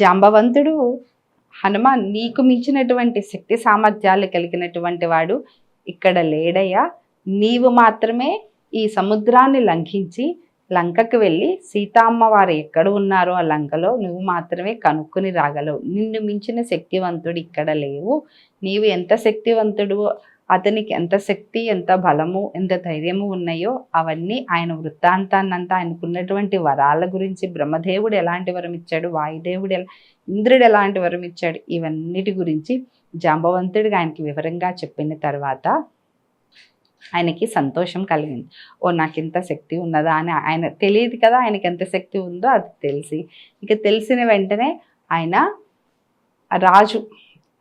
జాంబవంతుడు. హనుమాన్ నీకు మించినటువంటి శక్తి సామర్థ్యాలు కలిగినటువంటి వాడు ఇక్కడ లేడయ్యా. నీవు మాత్రమే ఈ సముద్రాన్ని లంఘించి లంకకు వెళ్ళి సీతామ్మ వారు ఎక్కడ ఉన్నారో ఆ లంకలో నువ్వు మాత్రమే కనుక్కొని రాగలవు. నిన్ను మించిన శక్తివంతుడు ఇక్కడ లేవు. నీవు ఎంత శక్తివంతుడు అతనికి ఎంత శక్తి ఎంత బలము ఎంత ధైర్యము ఉన్నాయో అవన్నీ ఆయన వృత్తాంతాన్నంతా ఆయనకున్నటువంటి వరాల గురించి బ్రహ్మదేవుడు ఎలాంటి వరం ఇచ్చాడు వాయుదేవుడు ఎలా ఇంద్రుడు ఎలాంటి వరం ఇచ్చాడు ఇవన్నిటి గురించి జాంబవంతుడిగా ఆయనకి వివరంగా చెప్పిన తర్వాత ఆయనకి సంతోషం కలిగింది. ఓ నాకు ఇంత శక్తి ఉన్నదా? అని ఆయన తెలియదు కదా ఆయనకి ఎంత శక్తి ఉందో అది తెలిసి ఇక తెలిసిన వెంటనే ఆయన రాజు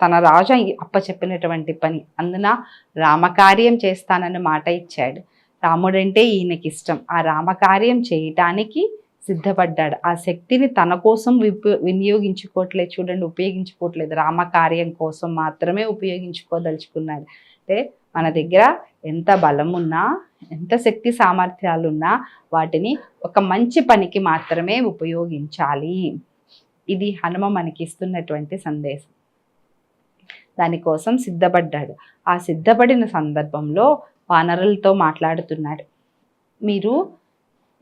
తన రాజు అప్ప చెప్పినటువంటి పని. అందున రామకార్యం చేస్తానని మాట ఇచ్చాడు. రాముడంటే ఈయనకి ఇష్టం ఆ రామకార్యం చేయటానికి సిద్ధపడ్డాడు. ఆ శక్తిని తన కోసం వినియోగించుకోవట్లేదు చూడండి ఉపయోగించుకోవట్లేదు రామకార్యం కోసం మాత్రమే ఉపయోగించుకోదలుచుకున్నాడు. అంటే మన దగ్గర ఎంత బలం ఉన్నా ఎంత శక్తి సామర్థ్యాలు ఉన్నా వాటిని ఒక మంచి పనికి మాత్రమే ఉపయోగించాలి. ఇది హనుమ మనకి ఇస్తున్నటువంటి సందేశం. దానికోసం సిద్ధపడ్డాడు. ఆ సిద్ధపడిన సందర్భంలో వానరులతో మాట్లాడుతున్నాడు. మీరు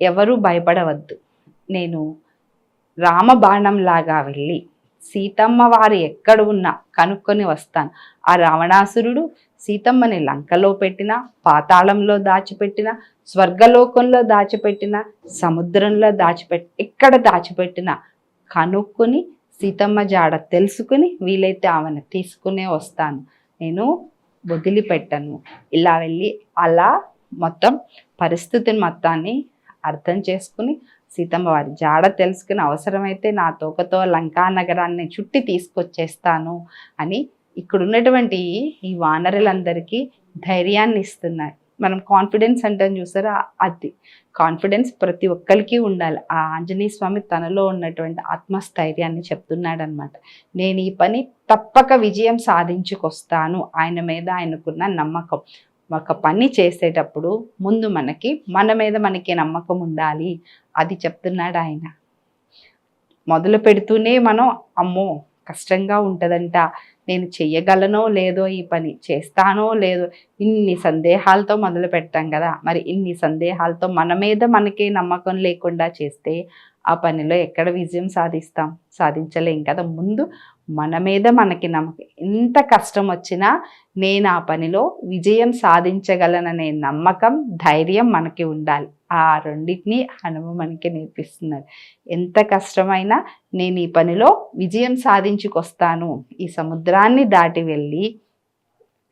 ఎవరు భయపడవద్దు. నేను రామబాణంలాగా వెళ్ళి సీతమ్మ వారు ఎక్కడ ఉన్నా కనుక్కొని వస్తాను. ఆ రావణాసురుడు సీతమ్మని లంకలో పెట్టిన పాతాళంలో దాచిపెట్టిన స్వర్గలోకంలో దాచిపెట్టిన సముద్రంలో దాచిపెట్టి ఎక్కడ దాచిపెట్టిన కనుక్కొని సీతమ్మ జాడ తెలుసుకుని వీలైతే ఆమెను తీసుకునే వస్తాను. నేను వదిలిపెట్టను. ఇలా వెళ్ళి అలా మొత్తం పరిస్థితిని మొత్తాన్ని అర్థం చేసుకుని సీతమ్మ వారి జాడ తెలుసుకుని అవసరమైతే నా తోకతో లంకా నగరాన్ని చుట్టి తీసుకొచ్చేస్తాను అని ఇక్కడ ఉన్నటువంటి ఈ వానరులందరికీ ధైర్యాన్ని ఇస్తున్నాయి మనం కాన్ఫిడెన్స్ అంటాం చూసారా? అది. కాన్ఫిడెన్స్ ప్రతి ఒక్కరికి ఉండాలి. ఆ ఆంజనేయ స్వామి తనలో ఉన్నటువంటి ఆత్మస్థైర్యాన్ని చెప్తున్నాడు అనమాట నేను ఈ పని తప్పక విజయం సాధించుకొస్తాను. ఆయన మీద ఆయనకున్న నమ్మకం. ఒక పని చేసేటప్పుడు ముందు మనకి మన మీద మనకి నమ్మకం ఉండాలి. అది చెప్తున్నాడు ఆయన. మొదలు పెడుతూనే మనం అమ్మో! కష్టంగా ఉంటుందంట. నేను చెయ్యగలనో లేదో ఈ పని చేస్తానో లేదో ఇన్ని సందేహాలతో మొదలు పెట్టాం కదా. మరి ఇన్ని సందేహాలతో మన మీద మనకే నమ్మకం లేకుండా చేస్తే ఆ పనిలో ఎక్కడ విజయం సాధిస్తాం? సాధించలేం కదా. ముందు మన మీద మనకి నమ్మకం. ఎంత కష్టం వచ్చినా నేను ఆ పనిలో విజయం సాధించగలననే నమ్మకం ధైర్యం మనకి ఉండాలి. ఆ రెండింటిని హనుమ మనకి నేర్పిస్తున్నారు. ఎంత కష్టమైనా నేను ఈ పనిలో విజయం సాధించుకొస్తాను. ఈ సముద్రాన్ని దాటి వెళ్ళి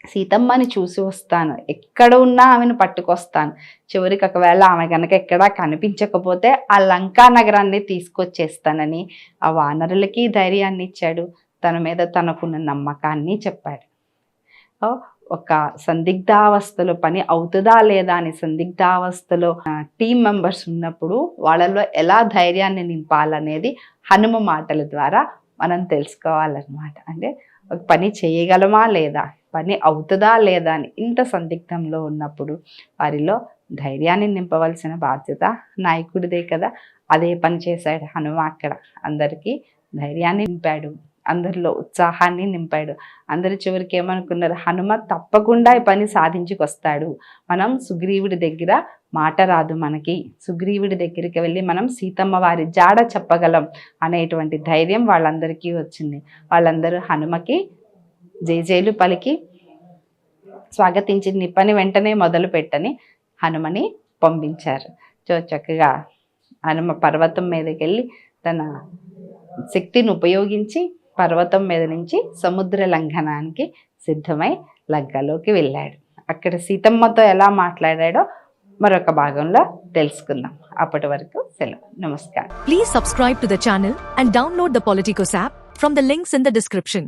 సీతమ్మని చూసి వస్తాను. ఎక్కడ ఉన్నా ఆమెను పట్టుకొస్తాను. చివరికి ఒకవేళ ఆమె కనుక ఎక్కడా కనిపించకపోతే ఆ లంకా నగరాన్ని తీసుకొచ్చేస్తానని ఆ వానరులకి ధైర్యాన్ని ఇచ్చాడు తన మీద తనకున్న నమ్మకాన్ని చెప్పాడు. ఒక సందిగ్ధావస్థలో పని అవుతుందా లేదా అని సందిగ్ధావస్థలో టీం మెంబర్స్ ఉన్నప్పుడు వాళ్ళలో ఎలా ధైర్యాన్ని నింపాలనేది హనుమ మాటల ద్వారా మనం తెలుసుకోవాలన్నమాట. అంటే ఒక పని చేయగలమా లేదా పని అవుతుందా లేదా అని ఇంత సందిగ్ధంలో ఉన్నప్పుడు వారిలో ధైర్యాన్ని నింపవలసిన బాధ్యత నాయకుడిదే కదా. అదే పని చేశాడు హనుమ అక్కడ. అందరికీ ధైర్యాన్ని నింపాడు. అందరిలో ఉత్సాహాన్ని నింపాడు. అందరు చివరికి ఏమనుకున్నారు? హనుమ తప్పకుండా ఈ పని సాధించుకొస్తాడు. మనం సుగ్రీవుడి దగ్గర మాట రాదు మనకి. సుగ్రీవుడి దగ్గరికి వెళ్ళి మనం సీతమ్మ వారి జాడ చెప్పగలం అనేటువంటి ధైర్యం వాళ్ళందరికీ వచ్చింది. వాళ్ళందరూ హనుమకి జయజేలు పలికి స్వాగతించి నీ పని వెంటనే మొదలు పెట్టని హనుమని పంపించారు. సో చక్కగా హనుమ పర్వతం మీదకి వెళ్ళి తన శక్తిని ఉపయోగించి పర్వతం మీద నుంచి సముద్ర లంఘనానికి సిద్ధమై లంకలోకి వెళ్ళాడు. అక్కడ సీతమ్మతో ఎలా మాట్లాడాడో మరొక భాగంలో తెలుసుకుందాం. అప్పటి వరకు సెలవు. నమస్కారం. Please subscribe to the channel and download the Politikos app from the links in the description